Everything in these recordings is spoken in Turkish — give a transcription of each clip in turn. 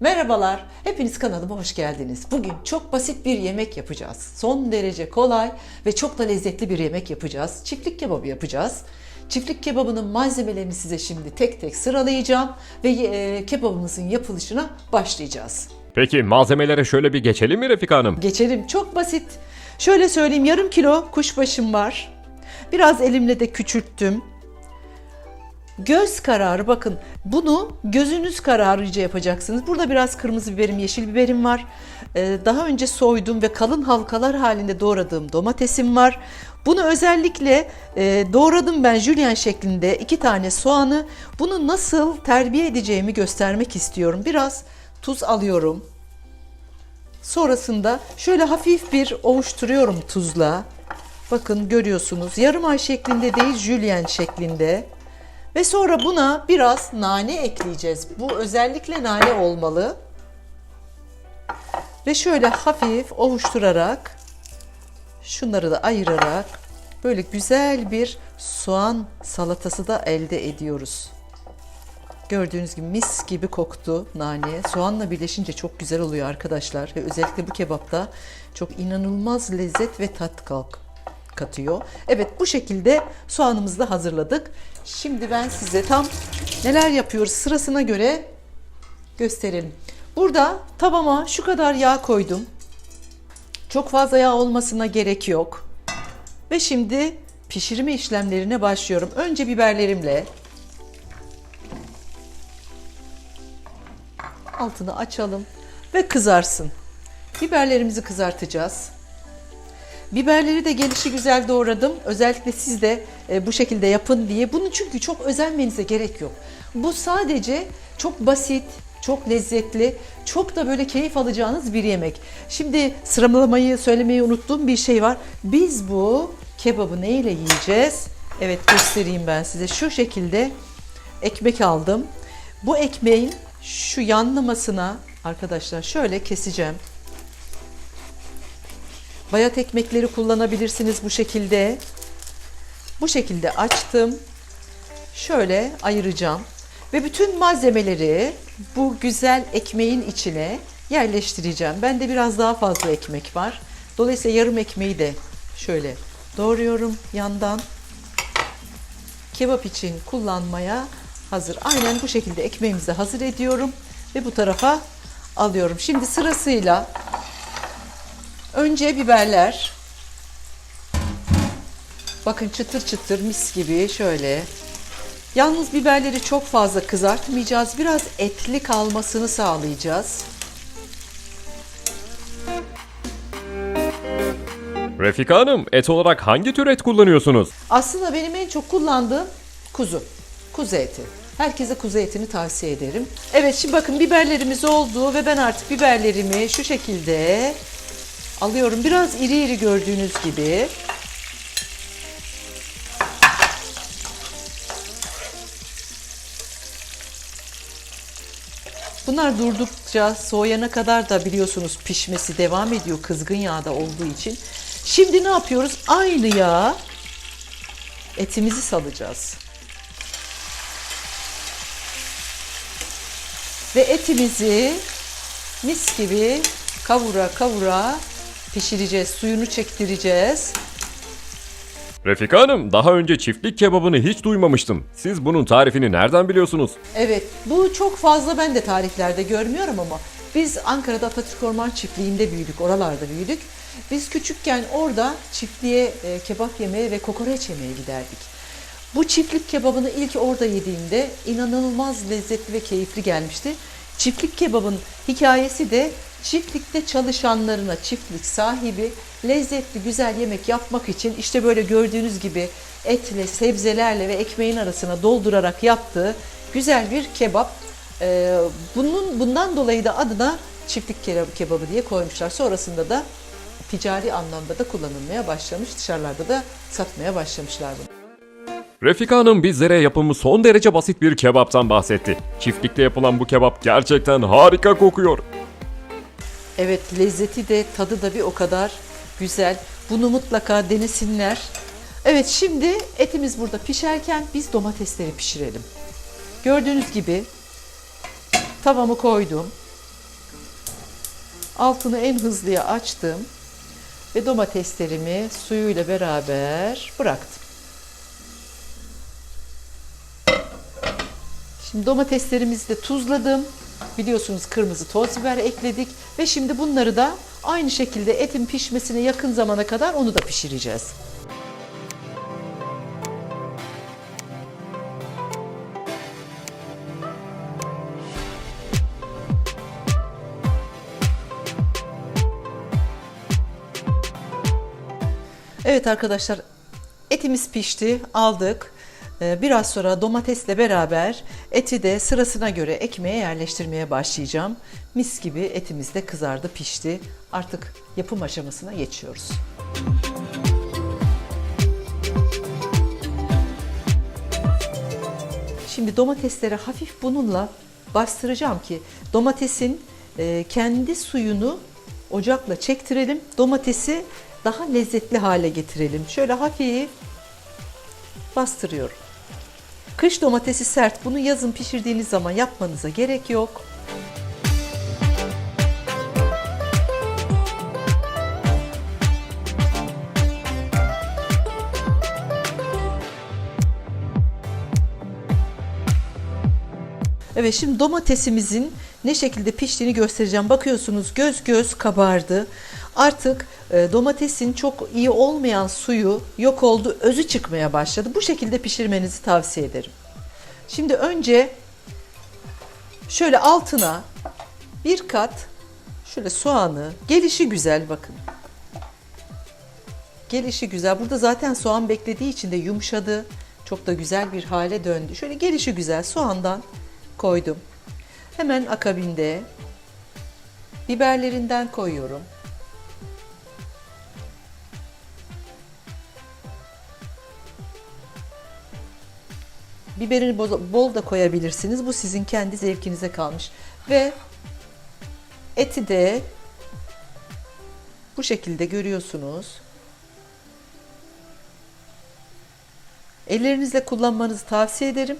Merhabalar, hepiniz kanalıma hoş geldiniz. Bugün çok basit bir yemek yapacağız. Son derece kolay ve çok da lezzetli bir yemek yapacağız. Çiftlik kebabı yapacağız. Çiftlik kebabının malzemelerini size şimdi tek tek sıralayacağım ve e, kebabımızın yapılışına başlayacağız. Peki malzemelere şöyle bir geçelim mi Refika Hanım? Geçelim, çok basit. Şöyle söyleyeyim, yarım kilo kuşbaşım var. Biraz elimle de küçülttüm. Göz kararı bakın bunu gözünüz kararıca yapacaksınız. Burada biraz kırmızı biberim, yeşil biberim var. Ee, daha önce soydum ve kalın halkalar halinde doğradığım domatesim var. Bunu özellikle e, doğradım ben jülyen şeklinde iki tane soğanı. Bunu nasıl terbiye edeceğimi göstermek istiyorum. Biraz tuz alıyorum. Sonrasında şöyle hafif bir ovuşturuyorum tuzla. Bakın görüyorsunuz yarım ay şeklinde değil jülyen şeklinde. Ve sonra buna biraz nane ekleyeceğiz. Bu özellikle nane olmalı. Ve şöyle hafif ovuşturarak şunları da ayırarak böyle güzel bir soğan salatası da elde ediyoruz. Gördüğünüz gibi mis gibi koktu nane. Soğanla birleşince çok güzel oluyor arkadaşlar. Ve özellikle bu kebapta çok inanılmaz lezzet ve tat kalk katıyor. Evet bu şekilde soğanımızı da hazırladık. Şimdi ben size tam neler yapıyoruz sırasına göre gösterelim. Burada tavama şu kadar yağ koydum. Çok fazla yağ olmasına gerek yok. Ve şimdi pişirme işlemlerine başlıyorum. Önce biberlerimle altını açalım ve kızarsın. Biberlerimizi kızartacağız. Biberleri de gelişi güzel doğradım. Özellikle siz de e, bu şekilde yapın diye. Bunun çünkü çok özenmenize gerek yok. Bu sadece çok basit, çok lezzetli, çok da böyle keyif alacağınız bir yemek. Şimdi sıralamayı söylemeyi unuttuğum bir şey var. Biz bu kebabı neyle yiyeceğiz? Evet göstereyim ben size. Şu şekilde ekmek aldım. Bu ekmeğin şu yanlamasına arkadaşlar şöyle keseceğim. Bayat ekmekleri kullanabilirsiniz bu şekilde. Bu şekilde açtım. Şöyle ayıracağım. Ve bütün malzemeleri bu güzel ekmeğin içine yerleştireceğim. Bende biraz daha fazla ekmek var. Dolayısıyla yarım ekmeği de şöyle doğruyorum yandan. Kebap için kullanmaya hazır. Aynen bu şekilde ekmeğimizi hazır ediyorum ve bu tarafa alıyorum. Şimdi sırasıyla Önce biberler. Bakın çıtır çıtır mis gibi şöyle. Yalnız biberleri çok fazla kızartmayacağız. Biraz etli kalmasını sağlayacağız. Refika Hanım et olarak hangi tür et kullanıyorsunuz? Aslında benim en çok kullandığım kuzu. Kuzu eti. Herkese kuzu etini tavsiye ederim. Evet şimdi bakın biberlerimiz oldu ve ben artık biberlerimi şu şekilde alıyorum. Biraz iri iri gördüğünüz gibi. Bunlar durdukça soğuyana kadar da biliyorsunuz pişmesi devam ediyor kızgın yağda olduğu için. Şimdi ne yapıyoruz? Aynı yağa etimizi salacağız. Ve etimizi mis gibi kavura kavura pişireceğiz. Suyunu çektireceğiz. Refika Hanım daha önce çiftlik kebabını hiç duymamıştım. Siz bunun tarifini nereden biliyorsunuz? Evet, bu çok fazla ben de tariflerde görmüyorum ama biz Ankara'da Atatürk Orman Çiftliği'nde büyüdük, oralarda büyüdük. Biz küçükken orada çiftliğe e, kebap yemeye ve kokoreç yemeye giderdik. Bu çiftlik kebabını ilk orada yediğimde inanılmaz lezzetli ve keyifli gelmişti. Çiftlik kebabın hikayesi de çiftlikte çalışanlarına çiftlik sahibi lezzetli güzel yemek yapmak için işte böyle gördüğünüz gibi etle, sebzelerle ve ekmeğin arasına doldurarak yaptığı güzel bir kebap. Ee, bunun bundan dolayı da adına çiftlik ke- kebabı diye koymuşlar. Sonrasında da ticari anlamda da kullanılmaya başlamış. Dışarılarda da satmaya başlamışlar bunu. Refika Hanım bizlere yapımı son derece basit bir kebaptan bahsetti. Çiftlikte yapılan bu kebap gerçekten harika kokuyor. Evet lezzeti de tadı da bir o kadar güzel. Bunu mutlaka denesinler. Evet şimdi etimiz burada pişerken biz domatesleri pişirelim. Gördüğünüz gibi tavamı koydum. Altını en hızlıya açtım ve domateslerimi suyuyla beraber bıraktım. Şimdi domateslerimizi de tuzladım. Biliyorsunuz kırmızı toz biber ekledik ve şimdi bunları da aynı şekilde etin pişmesine yakın zamana kadar onu da pişireceğiz. Evet arkadaşlar etimiz pişti aldık. Ee, Biraz sonra domatesle beraber eti de sırasına göre ekmeğe yerleştirmeye başlayacağım. Mis gibi etimiz de kızardı pişti. Artık yapım aşamasına geçiyoruz. Şimdi domatesleri hafif bununla bastıracağım ki domatesin e, kendi suyunu ocakla çektirelim. Domatesi daha lezzetli hale getirelim. Şöyle hafif bastırıyorum. Kış domatesi sert. Bunu yazın pişirdiğiniz zaman yapmanıza gerek yok. Evet şimdi domatesimizin ne şekilde piştiğini göstereceğim. Bakıyorsunuz göz göz kabardı. Artık e, domatesin çok iyi olmayan suyu yok oldu, özü çıkmaya başladı. Bu şekilde pişirmenizi tavsiye ederim. Şimdi önce şöyle altına bir kat şöyle soğanı, gelişi güzel bakın. Gelişi güzel. Burada zaten soğan beklediği için de yumuşadı. Çok da güzel bir hale döndü. Şöyle gelişi güzel soğandan koydum. Hemen akabinde biberlerinden koyuyorum. Biberini bol- bol da koyabilirsiniz. Bu sizin kendi zevkinize kalmış. Ve eti de bu şekilde görüyorsunuz. Ellerinizle kullanmanızı tavsiye ederim.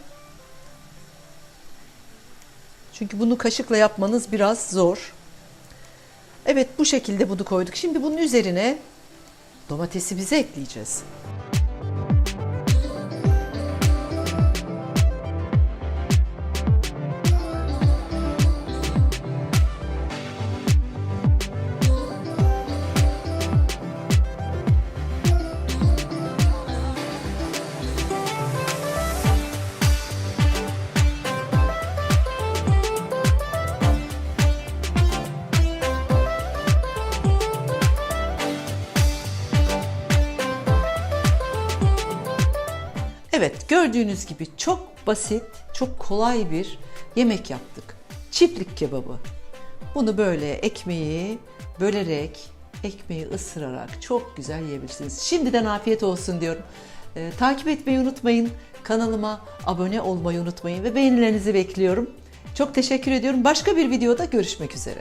Çünkü bunu kaşıkla yapmanız biraz zor. Evet bu şekilde bunu koyduk. Şimdi bunun üzerine domatesimizi ekleyeceğiz. Evet gördüğünüz gibi çok basit, çok kolay bir yemek yaptık. Çiftlik kebabı. Bunu böyle ekmeği bölerek, ekmeği ısırarak çok güzel yiyebilirsiniz. Şimdiden afiyet olsun diyorum. Ee, takip etmeyi unutmayın. Kanalıma abone olmayı unutmayın ve beğenilerinizi bekliyorum. Çok teşekkür ediyorum. Başka bir videoda görüşmek üzere.